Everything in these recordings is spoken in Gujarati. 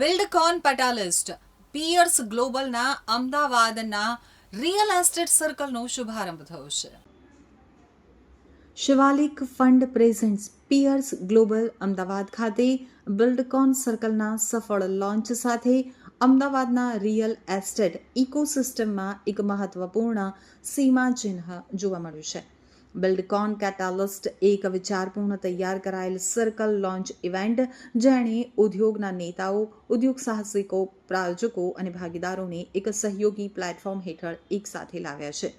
બિલ્ડકોન પેટાલિસ્ટ પિયર્સ ગ્લોબલના અમદાવાદના રિયલ એસ્ટેટ સર્કલનો શુભારંભ થયો છે. Shivalik fund presents peers global Ahmedabad ખાતે બિલ્ડકોન સર્કલના સફળ લોન્ચ સાથે અમદાવાદના રિયલ એસ્ટેટ ઇકોસિસ્ટમમાં એક મહત્વપૂર્ણ સીમાચિહ્ન જોવા મળ્યું છે. બિલ્ડકોન કેટાલિસ્ટ એક વિચારપૂર્ણ તૈયાર કરાયેલ સર્કલ લોન્ચ ઇવેન્ટ જેણે ઉદ્યોગના નેતાઓ, ઉદ્યોગ સાહસિકો, પ્રાયોજકો અને ભાગીદારોને એક સહયોગી પ્લેટફોર્મ હેઠળ એકસાથે લાવ્યા છે.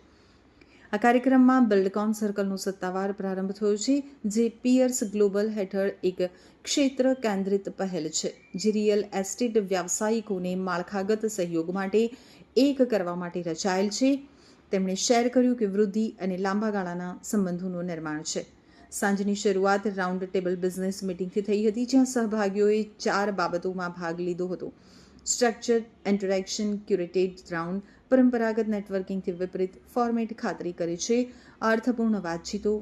આ કાર્યક્રમમાં બિલ્ડકોન સર્કલનો સત્તાવાર પ્રારંભ થયો છે, જે પિયર્સ ગ્લોબલ હેઠળ એક ક્ષેત્ર કેન્દ્રિત પહેલ છે, જે રિયલ એસ્ટેટ વ્યાવસાયિકોને માળખાગત સહયોગ માટે એક કરવા માટે રચાયેલ છે. તેમણે શેર કર્યું કે વૃદ્ધિ અને લાંબા ગાળાના સંબંધોનું નિર્માણ છે. સાંજની શરૂઆત રાઉન્ડ ટેબલ બિઝનેસ મિટિંગથી થઈ હતી, જ્યાં સહભાગીઓએ ચાર બાબતોમાં ભાગ લીધો હતો. સ્ટ્રક્ચર ઇન્ટરેક્શન, ક્યુરેટેડ રાઉન્ડ પરંપરાગત નેટવર્કિંગથી વિપરીત ફોર્મેટ ખાતરી કરે છે, અર્થપૂર્ણ વાતચીતો,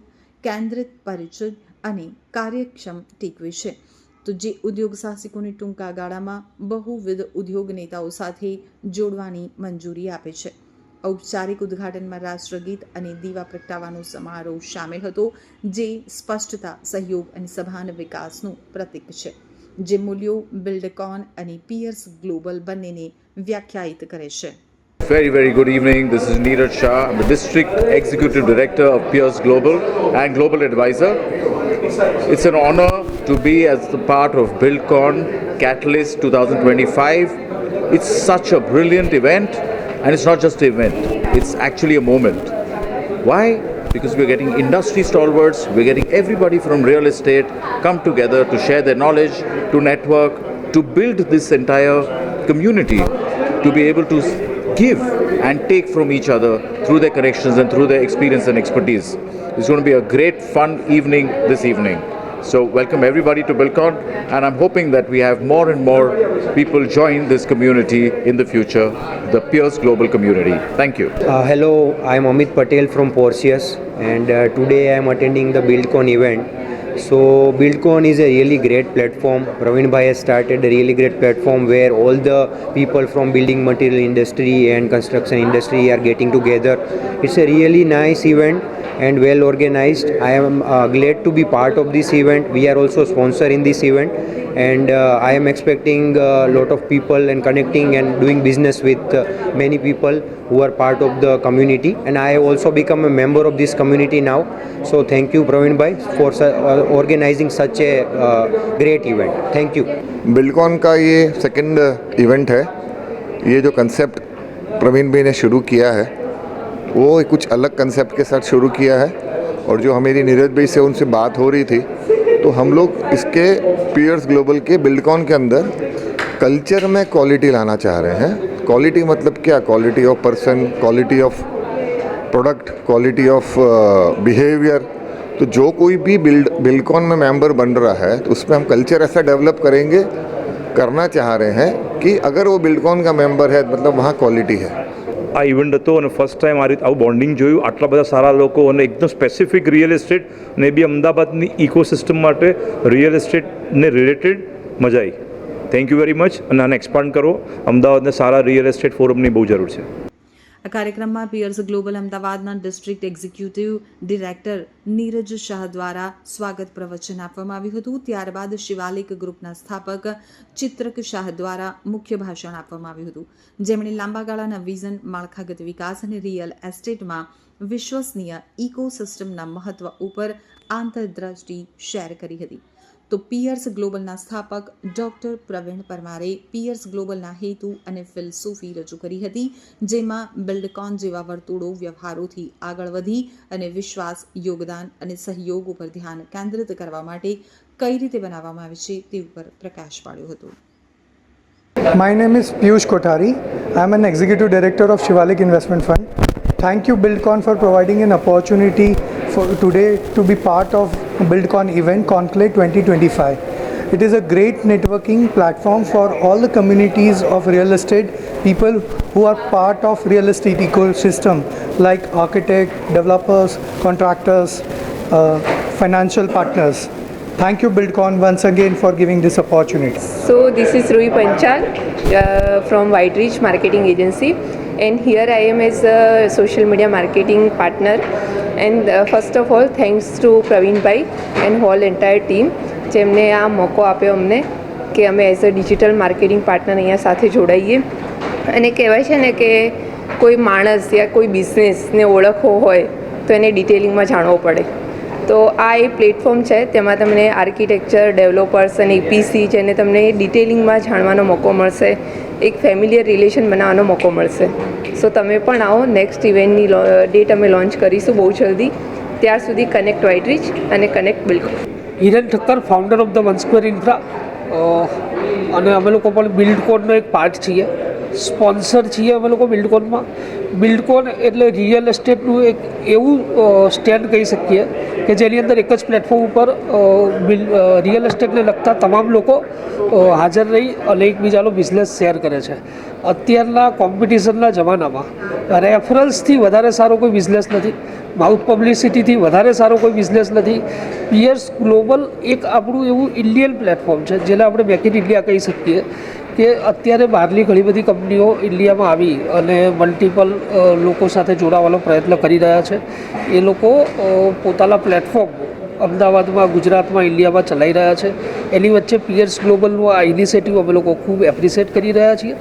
કેન્દ્રિત પરિચય અને કાર્યક્ષમ ટેકવે છે. તો જે ઉદ્યોગ સાહસિકોને ટૂંકા ગાળામાં બહુવિધ ઉદ્યોગ નેતાઓ સાથે જોડવાની મંજૂરી આપે છે. ઔપચારિક ઉદ્ઘાટનમાં રાષ્ટ્રગીત અને દીવા પ્રગટાવવાનો સમારોહ સામેલ હતો જે સ્પષ્ટતા સહયોગ અને સભાન વિકાસનું પ્રતીક છે જે મૂલ્યો બિલ્ડકોન અને પિયર્સ ગ્લોબલ બંનેને વ્યાખ્યાયિત કરે છે Very, very good evening. This is Neeraj Shah. I'm the District Executive Director of Pierce Global and Global Advisor. It's an honor to be as the part of BuildCon Catalyst 2025. It's such a brilliant event, and it's not just an event, it's actually a moment. Why? Because we're getting industry stalwarts, we're getting everybody from real estate come together to share their knowledge, to network, to build this entire community, to be able to give and take from each other through their connections and through their experience and expertise. It's going to be a great fun evening this evening. So welcome everybody to Bilcon and I'm hoping that we have more and more people join this community in the future, the Pierce Global community. Thank you. Uh, hello, I am Amit Patel from Porcius and uh, today I am attending the BuildCon event. So BuildCon is a really great platform. Praveen Bhai has started a really great platform where all the people from building material industry and construction industry are getting together. It's a really nice event and well organized. I am uh, glad to be part of this event. We are also sponsor in this event and uh, I am expecting a lot of people and connecting and doing business with uh, many people who are part of the community and I have also become a member of this community now. So thank you Praveen Bhai for su- uh, organizing such a uh, great event. Thank you. बिलकॉन का ये सेकंड इवेंट है ये जो कंसेप्ट प्रवीण भाई ने शुरू किया है वो कुछ अलग कंसेप्ट के साथ शुरू किया है और जो हमारी नीरज भाई से उनसे बात हो रही थी तो हम लोग इसके पीयर्स ग्लोबल के बिल्डकॉन के अंदर कल्चर में क्वालिटी लाना चाह रहे हैं। क्वालिटी मतलब क्या? Quality of person quality of product quality of behaviour तो जो कोई भी बिल्ड बिल्डकॉन में मेंबर बन रहा है तो उसमें हम कल्चर ऐसा डेवलप करेंगे, करना चाह रहे हैं कि अगर वो बिल्डकॉन का मेंबर है मतलब वहाँ क्वालिटी है। આ ઇવેન્ટ હતો અને ફર્સ્ટ ટાઈમ આ રીતે આવું બોન્ડિંગ જોયું. આટલા બધા સારા લોકો અને એકદમ સ્પેસિફિક રિયલ એસ્ટેટ ને બી અમદાવાદની ઇકોસિસ્ટમ માટે રિયલ એસ્ટેટને રિલેટેડ મજા આવી થેન્ક યુ વેરી મચ અને આને એક્સપાન્ડ કરો. અમદાવાદને સારા રિયલ એસ્ટેટ ફોરમની બહુ જરૂર છે. આ કાર્યક્રમમાં પિયર્સ ગ્લોબલ અમદાવાદના district executive director Neeraj Shah દ્વારા સ્વાગત પ્રવચન આપવામાં આવ્યું હતું. ત્યારબાદ શિવાલિક ગ્રુપના સ્થાપક ચિત્રક શાહ દ્વારા મુખ્ય ભાષણ આપવામાં આવ્યું હતું. જેમણે લાંબા ગાળાના વિઝન, માળખાગત વિકાસ અને રિયલ એસ્ટેટમાં વિશ્વસનીય ઇકોસિસ્ટમના મહત્વ ઉપર આંતરદ્રષ્ટિ શેર કરી હતી. તો પિયર્સ ગ્લોબલના સ્થાપક ડોક્ટર પ્રવીણ પરમારે પિયર્સ ગ્લોબલના હેતુ અને ફિલસૂફી રજૂ કરી હતી, જેમાં બિલ્ડકોન જેવા વર્તુળો વ્યવહારોથી આગળ વધી અને વિશ્વાસ, યોગદાન અને સહયોગ ઉપર ધ્યાન કેન્દ્રિત કરવા માટે કઈ રીતે બનાવવામાં આવે છે તે ઉપર પ્રકાશ પાડ્યો હતો. My name is Piyush Kothari I am an executive director of Shivalik investment fund thank you Buildcon for providing an opportunity for today to be part of Buildcon event Conclave 2025. It is a great networking platform for all the communities of real estate people who are part of real estate ecosystem like architect, developers, contractors, uh, financial partners. Thank you, BuildCon, once again for giving this opportunity. So this is Rui Panchal uh, from White Reach Marketing Agency and here I am as a social media marketing partner and first of all thanks to Pravinbhai and whole entire team જેમને આ મોકો આપ્યો અમને કે અમે as a digital marketing partner અહીંયા સાથે જોડાઈએ. અને કહેવાય છે ને કે કોઈ માણસ યા કોઈ બિઝનેસને ઓળખવો હોય તો એને ડિટેલિંગમાં જાણવો પડે. તો આ એ પ્લેટફોર્મ છે, તેમાં તમને આર્કિટેક્ચર, ડેવલપર્સ અને ઇપીસી જેને તમને ડિટેલિંગમાં જાણવાનો મોકો મળશે, એક ફેમિલિયર રિલેશન બનાવવાનો મોકો મળશે. સો તમે પણ આવો, નેક્સ્ટ ઇવેન્ટની ડેટ અમે લોન્ચ કરીશું બહુ જલ્દી. ત્યાર સુધી કનેક્ટ વાઇટ રીચ અને કનેક્ટ બિલકુલ. Hiren Thakkar founder of the one square infra અને અમે લોકો પણ બિલ્ડકોનનો એક પાર્ટ છીએ. સ્પોન્સર છીએ અમે લોકો બિલ્ડકોનમાં બિલ્ડકોન એટલે રિયલ એસ્ટેટનું એક એવું સ્ટેન્ડ કહી શકીએ કે જેની અંદર એક જ પ્લેટફોર્મ ઉપર રિયલ એસ્ટેટને લગતા તમામ લોકો હાજર રહી અને એકબીજાનો બિઝનેસ શેર કરે છે. અત્યારના કોમ્પિટિશનના જમાનામાં રેફરન્સથી વધારે સારો કોઈ બિઝનેસ નથી, માઉથ પબ્લિસિટીથી વધારે સારો કોઈ બિઝનેસ નથી. પિયર્સ ગ્લોબલ એક આપણું એવું ઇન્ડિયન પ્લેટફોર્મ છે, જેને આપણે મેક ઇન ઇન્ડિયા કહી શકીએ. કે અત્યારે બહારની ઘણી બધી કંપનીઓ ઇન્ડિયામાં આવી અને મલ્ટિપલ લોકો સાથે જોડાવાનો પ્રયત્ન કરી રહ્યા છે. એ લોકો પોતાના પ્લેટફોર્મ અમદાવાદમાં, ગુજરાતમાં, ઇન્ડિયામાં ચલાવી રહ્યા છે. એની વચ્ચે પિયર્સ ગ્લોબલનું આ ઇનિશિયેટિવ અમે લોકો ખૂબ એપ્રિશિએટ કરી રહ્યા છીએ.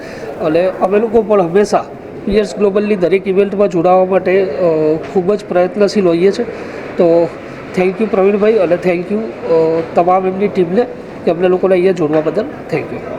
અને અમે લોકો પણ હંમેશા પિયર્સ ગ્લોબલની દરેક ઇવેન્ટમાં જોડાવા માટે ખૂબ જ પ્રયત્નશીલ હોઈએ છીએ. તો થેન્ક યુ પ્રવીણભાઈ અને થેન્ક યુ તમામ એમની ટીમને કે અમને લોકોને અહીંયા જોડવા બદલ થેન્ક યુ